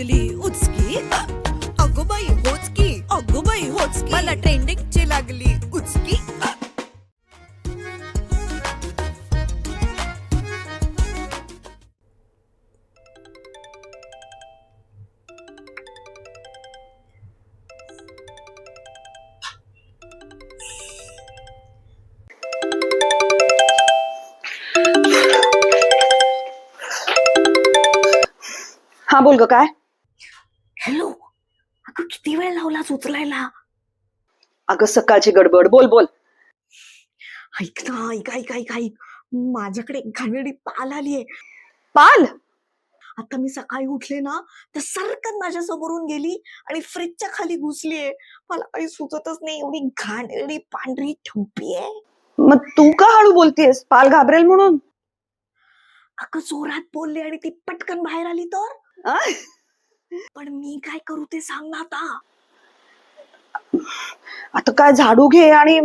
लागली उचकी अगो बाई होचकी अगो बाई होचकी। मला ट्रेंडिंगची लागली उचकी हा बोल ग काय? किती वेळ लावलाच उचलायला अगं सकाळची गडबड. बोल बोल. ऐक ना ऐक ऐक ऐक ऐक. माझ्याकडे घाणेरडी पाल आलीये पाल? आता मी सकाळी उठले ना तर सरकन माझ्या समोरून गेली आणि फ्रीजच्या खाली घुसलीये मला काही सुचतच नाही एवढी घाणेरडी पांढरी ठुंपी आहे. मग तू का हळू बोलतेस? पाल घाबरेल म्हणून. अगं जोरात बोलले आणि ती पटकन बाहेर आली तर? आ? पण मी काय करू ते सांग ना आता. आता काय झाडू घे आणि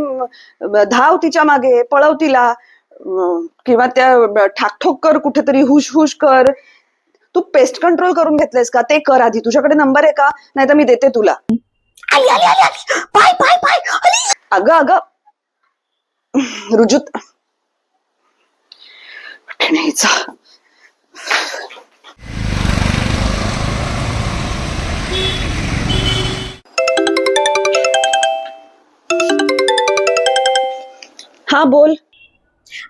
धाव तिच्यामागे पळव तिला. अं, किंवा त्या ठाकठोक कर कुठेतरी हुश हुश कर. तू पेस्ट कंट्रोल करून घेतलंयस का? ते कर आधी. तुझ्याकडे नंबर आहे का? नाही तर मी देते तुला. आली आली आली आली पाय पाय पाय आली अगं अगं. रुजुत. हा बोल.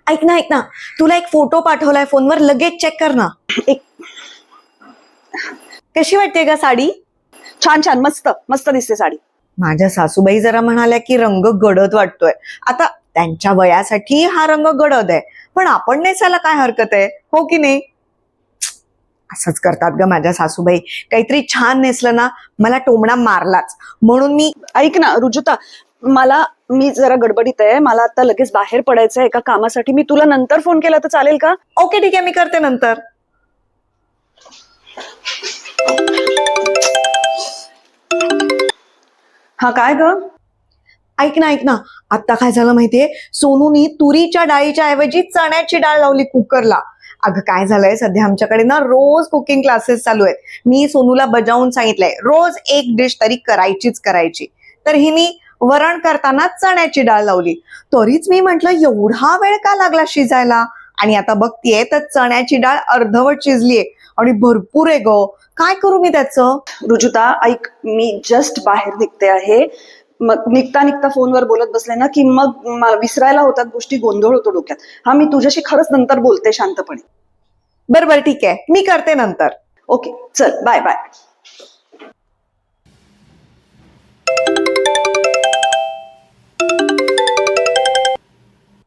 ऐक ना ऐक ना. तुला एक फोटो पाठवलाय फोनवर लगेच चेक कर ना. एक कशी वाटते का साडी? छान छान. मस्त. मस्त दिसते साडी. माझ्या सासूबाई जरा म्हणाल्या की रंग गडद वाटतोय. आता त्यांच्या वयासाठी हा रंग गडद आहे. पण आपण नेसायला काय हरकत आहे? हो की नाही? असंच करतात ग माझ्या सासूबाई. काहीतरी छान नेसलं ना मला टोमणा मारलाच. म्हणून मी ऐक ना रुजुता. मला मी जरा गडबडीत आहे. मला आता लगेच बाहेर पडायचं आहे एका कामासाठी. मी तुला नंतर फोन केला तर चालेल का? ओके ठीक आहे. मी करते नंतर. हा काय ग? ऐक ना ऐक ना. आता काय झालं माहितीये? सोनूनी तुरीच्या डाळीच्या ऐवजी चण्याची डाळ लावली कुकरला. अगं काय झालंय? सध्या आमच्याकडे ना रोज कुकिंग क्लासेस चालू आहेत. मी सोनूला बजावून सांगितलंय. रोज एक डिश तरी करायचीच करायची. तर हिनी वरण करताना चण्याची डाळ लावली. तरीच मी म्हंटल एवढा वेळ का लागला शिजायला? आणि आता बघतीये तर चण्याची डाळ अर्धवट शिजलीये. आणि भरपूर आहे ग. काय करू मी त्याचं? रुजुता ऐक मी जस्ट बाहेर निघते आहे. मग निघता निघता फोनवर बोलत बसले ना की मग मला विसरायला होतात गोष्टी गोंधळ होतो डोक्यात. हा मी तुझ्याशी खरंच नंतर बोलते शांतपणे. बरं बरं ठीक आहे. मी करते नंतर. ओके चल बाय बाय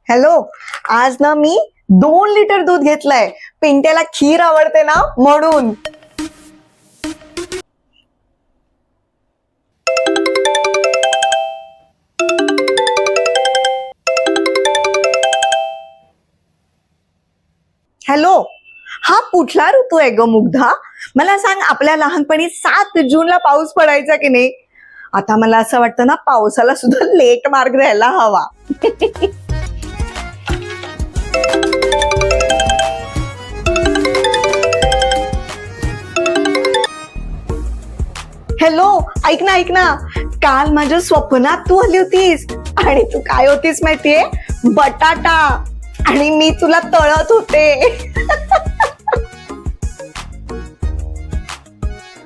हॅलो आज ना मी दोन लिटर दूध घेतलंय. पिंट्याला खीर आवडते ना म्हणून. हॅलो हा कुठला ऋतू आहे ग मुग्धा? मला सांग आपल्या लहानपणी सात जूनला पाऊस पडायचा की नाही? आता मला असं वाटतं ना पावसाला सुद्धा लेट मार्ग द्यायला हवा. हॅलो ऐक ना ऐक ना. काल माझ्या स्वप्नात तू आली होतीस. आणि तू काय होतीस माहितीये? बटाटा. आणि मी तुला तळत होते.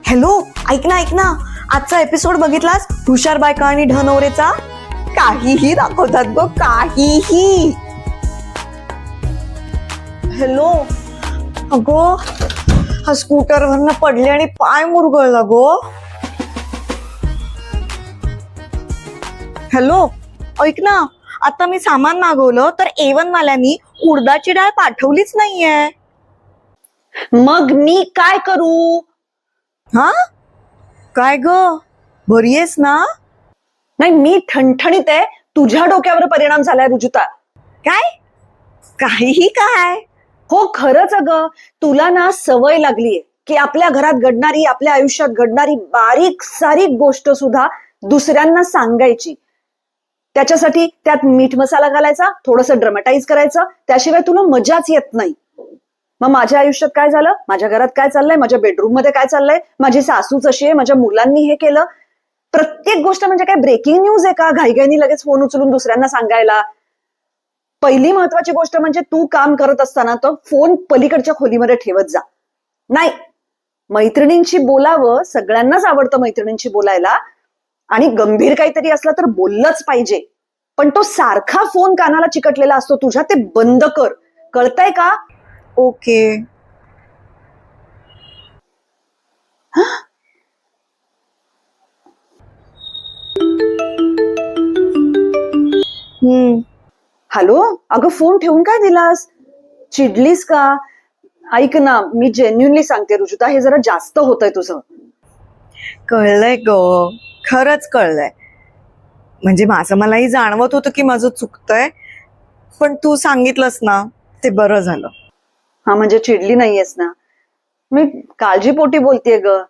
हॅलो ऐक ना ऐक ना. आजचा एपिसोड बघितलास? हुशार बायका आणि ढनवरेचा काहीही दाखवतात ग काहीही. हॅलो. अगो हा स्कूटर वरनं पडले आणि पाय मुरगळला गो. हॅलो ऐक ना. आता मी सामान मागवलं तर एवन वाल्यांनी उडदाची डाळ पाठवलीच नाहीये. मग मी काय करू? हा? काय ग? बरी आहेस ना? नाही मी ठणठणीत आहे. तुझ्या डोक्यावर परिणाम झालाय रुजुता. काय? काहीही काय? हो खरंच अगं. तुला ना सवय लागलीये की आपल्या घरात घडणारी आपल्या आयुष्यात घडणारी बारीक सारीक गोष्ट सुद्धा दुसऱ्यांना सांगायची. त्याच्यासाठी त्यात मीठ मसाला घालायचा थोडस ड्रमॅटाईज करायचं त्याशिवाय तुला मजाच येत नाही. मग माझ्या आयुष्यात काय झालं? माझ्या घरात काय चाललंय? माझ्या बेडरूममध्ये काय चाललंय? माझी सासू जशी आहे माझ्या मुलांनी हे केलं. प्रत्येक गोष्ट म्हणजे काय? ब्रेकिंग न्यूज आहे का? घाईघाईनी लगेच फोन उचलून दुसऱ्यांना सांगायला. पहिली महत्वाची गोष्ट म्हणजे तू काम करत असताना तो फोन पलीकडच्या खोलीमध्ये ठेवत जा. नाही. मैत्रिणींशी बोलावं सगळ्यांनाच आवडतं मैत्रिणींशी बोलायला. आणि गंभीर काहीतरी असलं तर बोललंच पाहिजे. पण तो सारखा फोन कानाला चिकटलेला असतो. तुझ्या ते बंद कर. कळतंय का? ओके. हम्म. हॅलो? अगं फोन ठेवून काय दिलास? चिडलीस का? ऐक ना मी जेन्युनली सांगते रुजुता हे जरा जास्त होतंय तुझं. कळलंय ग. खरंच कळलंय. म्हणजे माझं मलाही जाणवत होतं की माझं चुकतंय पण तू सांगितलंस ना ते बरं झालं. हा म्हणजे चिडली नाहीयेस ना? मी काळजीपोटी बोलतेय ग.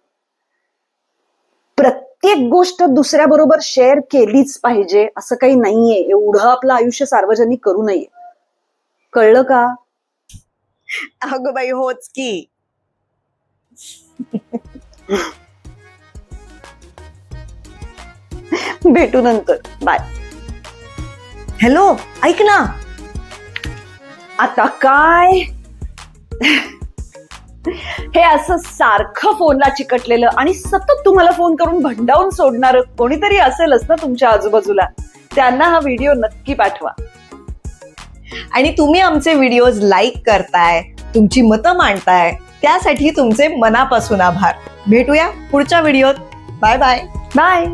प्रत्येक गोष्ट दुसऱ्या बरोबर शेअर केलीच पाहिजे असं काही नाहीये. एवढं आपलं आयुष्य सार्वजनिक करू नये. कळलं का? अगं बाई होच की. भेटू नंतर. बाय हॅलो ऐक ना. आता काय? हे असं सारखं फोनला चिकटलेलं आणि सतत तुम्हाला फोन करून भंडावून सोडणार कोणीतरी असेलच ना तुमच्या आजूबाजूला. त्यांना हा व्हिडिओ नक्की पाठवा. आणि तुम्ही आमचे व्हिडिओज लाईक करताय तुमची मतं मांडताय त्यासाठी तुमचे मनापासून आभार. भेटूया पुढच्या व्हिडिओत बाय बाय बाय